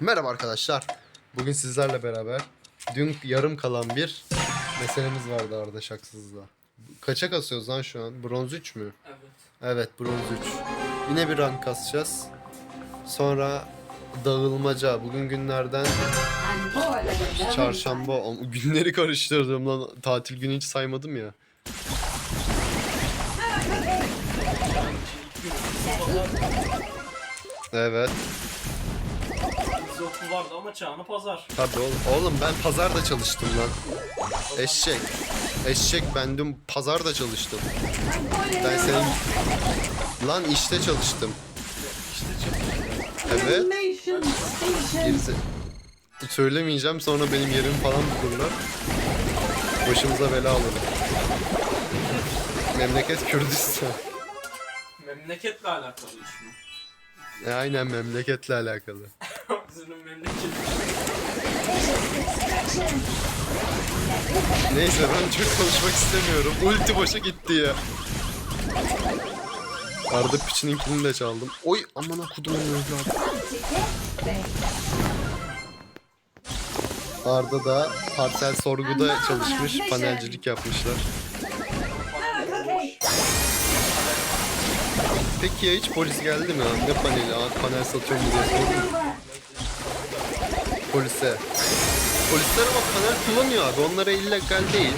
Merhaba arkadaşlar. Bugün sizlerle beraber dün yarım kalan bir meselemiz vardı Arda Şaksız'la. Kaça kasıyoruz lan şu an? Bronz 3 mü? Evet. Evet bronz 3. Yine bir rank kasacağız. Sonra dağılmaca. Bugün günlerden çarşamba. Am- Günleri karıştırdım lan. Tatil günü hiç saymadım ya. Evet. Okul vardı ama Çağını pazar. Tabii oğlum. Oğlum ben pazarda çalıştım lan. Eşek. Eşek ben dün pazarda çalıştım. Ben senin... Lan işte çalıştım. İşte Evet. Nation Station. Gerisi. Söylemeyeceğim sonra benim yerimi falan bulurlar. Başımıza bela alır. Memleket Kürdistan. memleketle alakalı iş mi? E, aynen memleketle alakalı. Neyse ben çok konuşmak istemiyorum. Ulti boşa gitti ya. Arda piçininkini de çaldım. Oy amına kudumun evladı. Arda da parsel sorguda çalışmış, panelcilik yapmışlar. Peki ya hiç polis geldi mi? Ne paneli? Aa, panel satıyorum diye sordum. Polise. Polisler ama panel kullanıyor abi. Onlara illegal değil.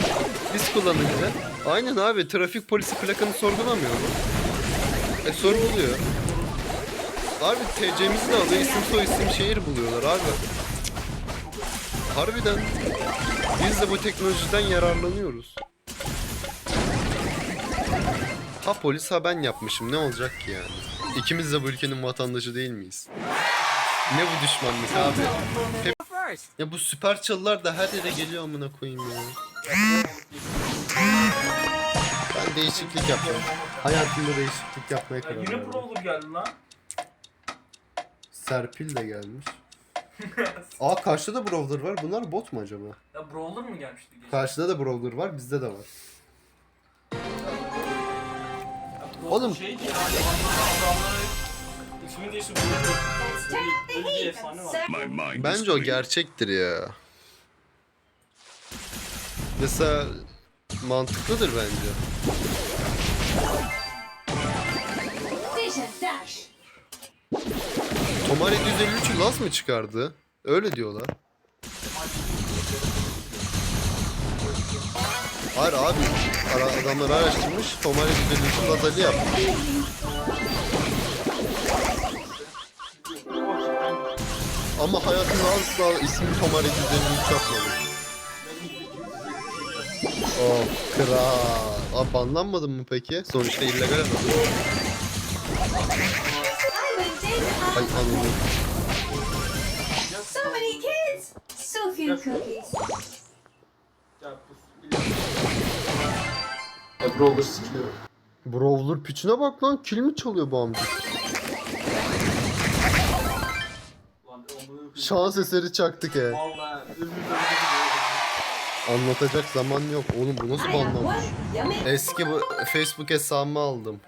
Biz kullanınca. Aynen abi. Trafik polisi plakanı sorgulamıyor mu? E sorguluyor. Abi TC'mizi de alıyor. isim soy isim şehir buluyorlar abi. Harbiden. Biz de bu teknolojiden yararlanıyoruz. Ha polis ha ben yapmışım. Ne olacak ki yani? İkimiz de bu ülkenin vatandaşı değil miyiz? Ne bu düşmanlık abi? Hep... Ya bu süper çalılar da her yere geliyor amına koyayım ya. Ben değişiklik yapacağım. Hayatımda değişiklik yapmaya Ya karar yine verdim. Brawler geldi lan. Serpil de gelmiş. Aa karşıda da Brawler var. Bunlar bot mu acaba? Ya Brawler mı gelmişti? geçen? Karşıda da Brawler var. Bizde de var. Ya Oğlum. Şeydi adamlar adamlara Bence o gerçektir ya. Mesela mantıklıdır bence. Tomar 753'ü Laz mı çıkardı? Öyle diyorlar. Hayır abi. Adamlar araştırmış. Tomar 753'ü Laz Ali yapmış. Ama hayatımda asla ismi Tomar 753 yapmadım. Oh kral. Abi banlanmadın mı peki? Sonuçta illegal adam. Ay anladım. So many kids. So few cookies. Ya bu- Ya Brawler sıkıyor. Brawler piçine bak lan kill mi çalıyor bu amca? Şans eseri çaktık he. Vallahi dilerim. Anlatacak zaman yok. Oğlum bu nasıl banlanmış? Eski bu Facebook hesabımı aldım.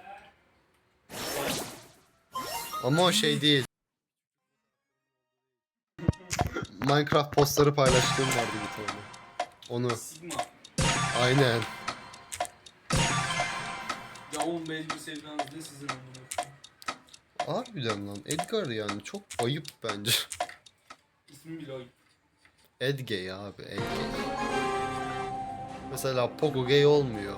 Ama o şey değil. Minecraft postları paylaştığım vardı bir tane. Onu. Aynen. Ya oğlum belki sevdiğiniz ne sizin amına. Harbiden lan. Edgar yani çok ayıp bence. İsmi bile ayıp. Edgay abi Edgay. Mesela Pogo gay olmuyor.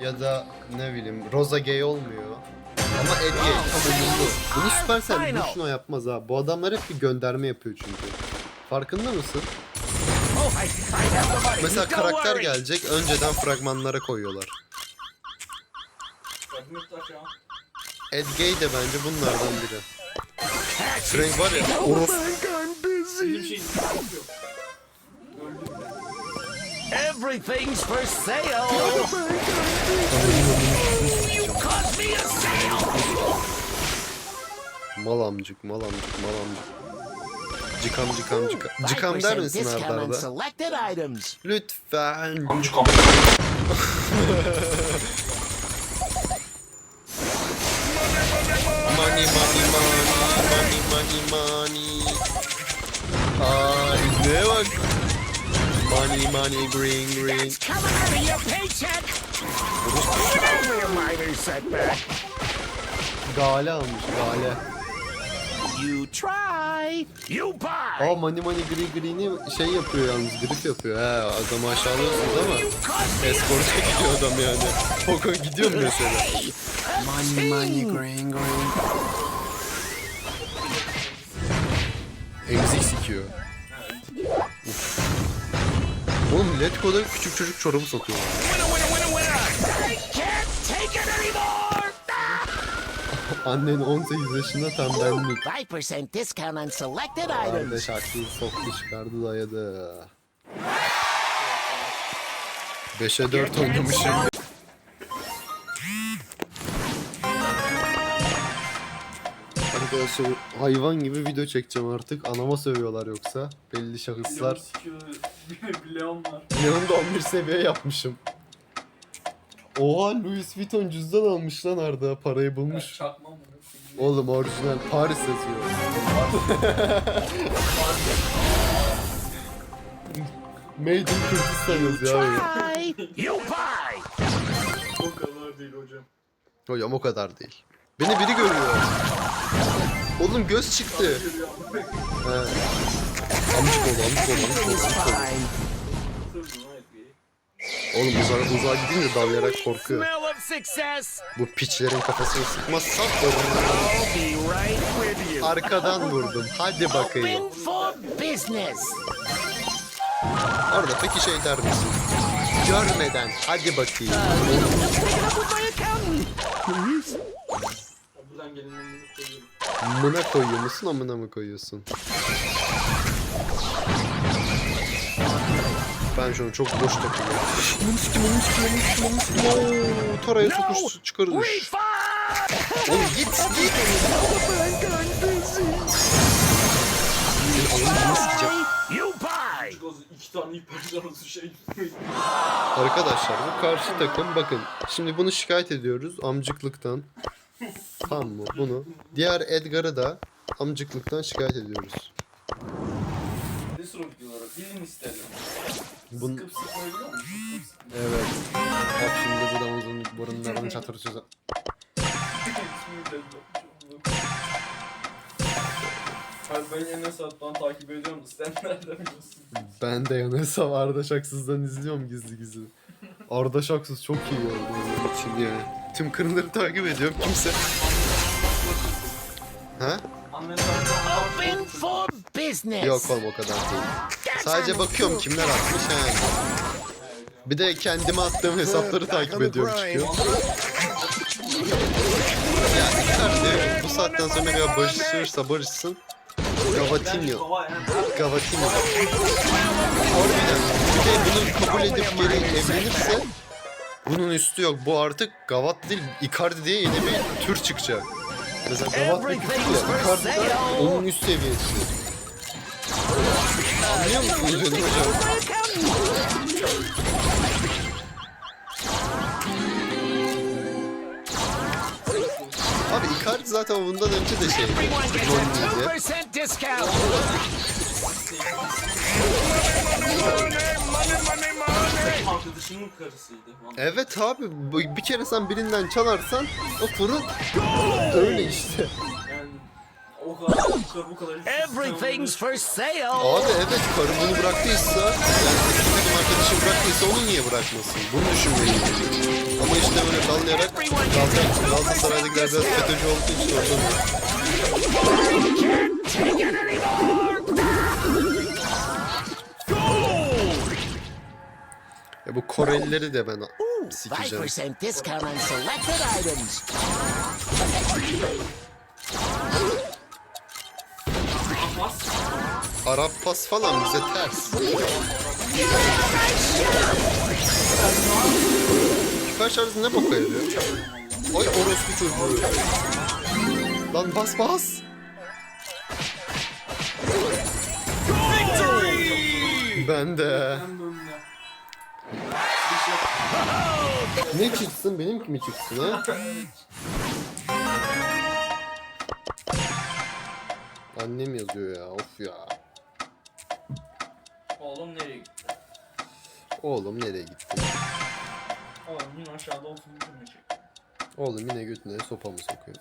Ya da ne bileyim Rosa gay olmuyor. Ama Edgay uyumlu. Bunu Supercell boşuna yapmaz ha. Bu adamlar hep bir gönderme yapıyor çünkü. Farkında mısın? Mesela karakter gelecek önceden fragmanlara koyuyorlar. Fragment taş ya. Edgay de bence bunlardan biri. Frank var ya orospu Bizim şey. Everything's for sale. you caused me a sale. Mal amcık, mal amcık, mal amcık. Cıkam cıkam cıkam. Cıkam der 5% misin Arda. Lütfen. Amcık amcık. Money money money money money money. Aa ibneye bak. Money money green green. Coming out of your paycheck. Only a minor setback. Gale almış gale. You try. You buy. Aa money money green green'i şey yapıyor yalnız grip yapıyor. He adamı aşağılıyorsunuz ama You cost me a escort çekiyor adam yani. Poco gidiyor mu mesela? Money, money, green green. Emzik sikiyor. Uf. Oğlum Letgo'da küçük çocuk çorabı anymore. Annen 18 yaşında tam benlik. 5% discount on selected items. Kardeş haklı soktu çıkardı dayadı. 5'e 4 oynamışım. Arkadaşlar hayvan gibi video çekeceğim artık. Anama sövüyorlar yoksa. Belli şahıslar. Leon. Bir Leon var. Yanımda 11 seviye yapmışım. Oha Louis Vuitton cüzdan almış lan Arda. Parayı bulmuş. Çakma mı? Oğlum orijinal Paris yazıyor. Made in Kürtistan yazıyor abi. Try. You buy. O kadar değil hocam. Hocam o kadar değil. Beni biri görüyor. Oğlum göz çıktı. He. Amcık oldu, amcık oldu, amcık oldu, amcık oldu. Oğlum uzağa, uzağa gidince dalayarak korkuyor. Smell of success. Bu piçlerin kafasını sıkmazsak I'll be right with you. arkadan vurdum. Hadi bakayım. Open for business. Orada peki şey der misin? Görmeden hadi bakayım. Take it up with my accountant. Ya gelinden bunu koyuyorum. Mına koyuyor musun amına mı koyuyorsun? Ben şu an çok boş takılıyorum. Onu sikim onu sikim onu sikim onu sikim. Ooo Tora'ya sokuş. Refund. Oğlum git git. Senin ananı sikeceğim. Az iki tane şey. Arkadaşlar bu karşı takım bakın. Şimdi bunu şikayet ediyoruz amcıklıktan. Tamam mı bunu? Diğer Edgar'ı da amcıklıktan şikayet ediyoruz. Ne soru videoları? Bilin isterim. Bun Sıkıp sıkmayı biliyor musun? Evet. Bak şimdi bu da uzun burunlarını Hayır ben yeni hesaptan takip ediyorum da sen nereden biliyorsun? Ben de yan hesap Arda Şaksız'dan izliyorum gizli gizli. Arda Şaksız çok iyi oldu benim için yani. Tüm kırımları takip ediyorum kimse. Ha? Open for business. Yok oğlum o kadar değil. Sadece bakıyorum kimler atmış he. Bir de kendime attığım hesapları takip ediyorum çıkıyor. Ya Icardi bu saatten sonra ya barışırsa barışsın. Gavatinho. Yani. Gavatinho. Harbiden. Bir de bunu kabul edip geri evlenirse bunun üstü yok. Bu artık Gavat değil Icardi diye yeni bir tür çıkacak. Mesela Gavat bir küçük ya. Icardi de onun üst seviyesi. Anlıyor musunuz benim hocam? Abi Icardi zaten bundan önce de şey. Everyone gets a Rolündeydi. 2% discount. Arkadaşımın karısıydı. Vallahi. Evet abi bir kere sen birinden çalarsan o fırın öyle işte. Yani o kadar bu kadar bu kadar. Everything's for sale. Abi evet karı bunu bıraktıysa yani takım arkadaşım bıraktıysa onu niye bırakmasın? Bunu düşünmeyi Ama işte böyle dallayarak Galatasaray, Galatasaray'dakiler biraz FETÖ'cü olduğu için orada Take Ya bu Korelileri de ben sikeceğim. 5% discount on selected items. Arap pas falan bize ters. Süper şarjı ne boka yarıyor? Oy orospu çocuğu. Lan bas bas. Ben de. Ne çıksın benimki mi çıksın ha? Annem yazıyor ya of ya. Oğlum nereye gitti? Oğlum nereye gitti? Oğlum yine aşağıda oturup durmayacak. Oğlum yine götüne sopa mı sokuyor?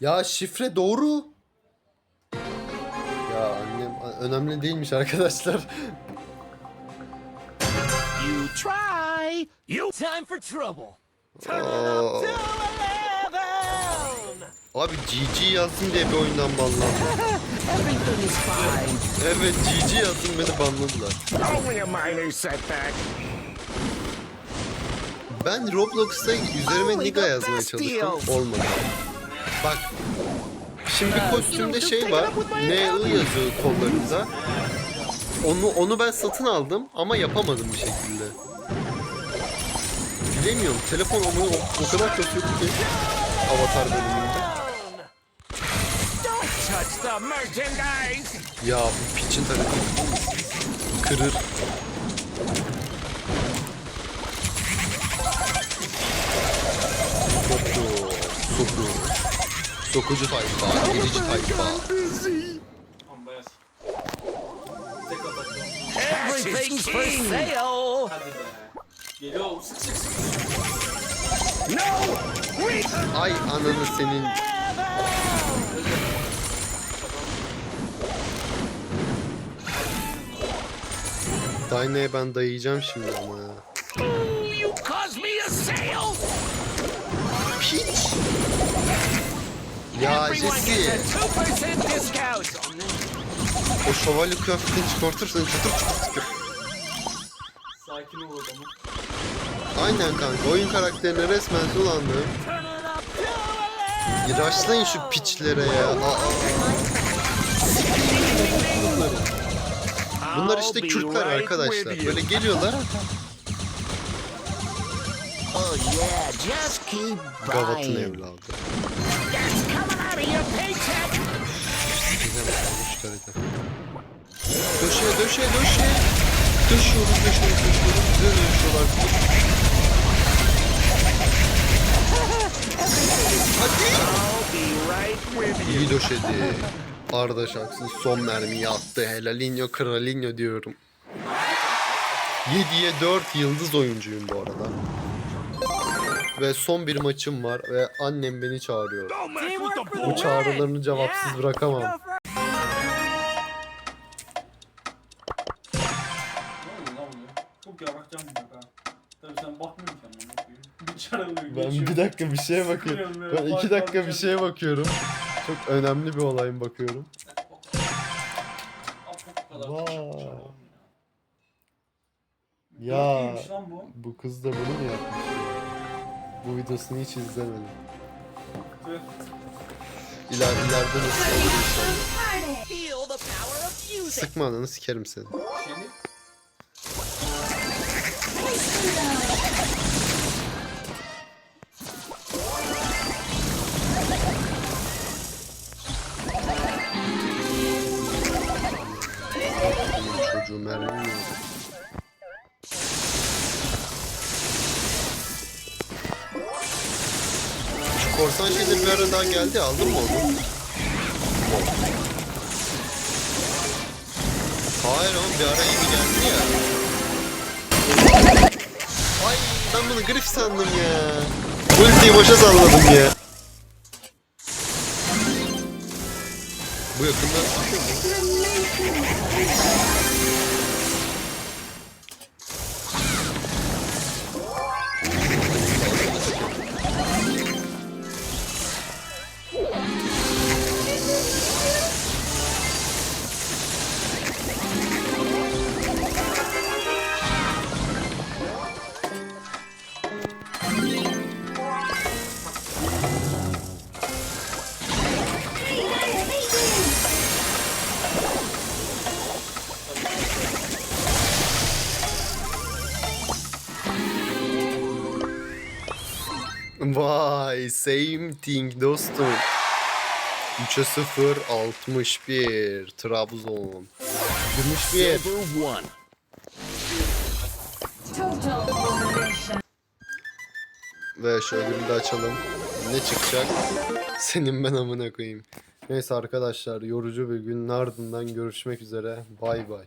Ya şifre doğru. Önemli değilmiş arkadaşlar. You try. You. Time for trouble. Abi GG yazsın diye bir oyundan banlandım. Everything is fine. Evet GG yazsın beni banladılar. Only a minor setback. Ben Roblox'ta üzerime Niga yazmaya çalıştım. Olmadı. Bak. Şimdi kostümde şey var. NI yazıyor kollarında. Onu onu ben satın aldım ama yapamadım bir şekilde. Bilemiyorum. Telefon onu o, o kadar kasıyordu ki avatar bölümünde. Ya bu piçin tarafı kırır. Sokucu tayfa. Gerici tayfa. Everything's for sale. Hadi be. Geliyor sık sık sık. No. We. Ay ananı senin. Dyna'ya ben dayayacağım şimdi ama ya. You caused me a sale. Piç. Ya Jesse. a two percent discount. O şövalye kıyafetini çıkartırsan çıtır çıtır çıtır. Sakin ol adamı. Aynen kanka oyun karakterine resmen eleven. Raşlayın şu piçlere ya. Aa. Bunlar, bunlar işte Kürtler arkadaşlar. Böyle geliyorlar. Oh yeah, just keep Gavat'ın buying. evladı. Karede. Döşe döşe döşe. Döşüyoruz döşüyoruz döşüyoruz. Güzel döşüyorlar. Hadi. İyi döşedi. Arda Şaksın son mermiyi attı. Helalinho Kralinho diyorum. 7'ye 4 yıldız oyuncuyum bu arada. Ve son bir maçım var ve annem beni çağırıyor. Bu çağrılarını cevapsız bırakamam. Çaralıyor Ben bir dakika bir şeye bakıyorum. Ben iki dakika bir şeye bakıyorum. Çok önemli bir olayım bakıyorum. Bu kadar Vay. ya. Lan bu. Bu kız da bunu mu yapmış? ya? Bu videosunu hiç izlemedim. Tüh. İler, ileride nasıl olur inşallah. Party! Feel the power of music. Sıkma ananı sikerim seni. Şeyini Benim çocuğum mermi mi yiyor? Şu korsan şeyleri bir ara daha geldi aldın mı onu? Hayır oğlum bir ara yeni geldi ya. Ay ben bunu grif sandım ya. Ultiyi boşa salladım ya. Bu yakında Vay same thing dostum. 3'e 0 61 Trabzon. Gümüş bir. Silver one. Total domination. Ve şu ödülü de açalım. Ne çıkacak? Senin ben amına koyayım. Neyse arkadaşlar yorucu bir günün ardından görüşmek üzere. Bay bay.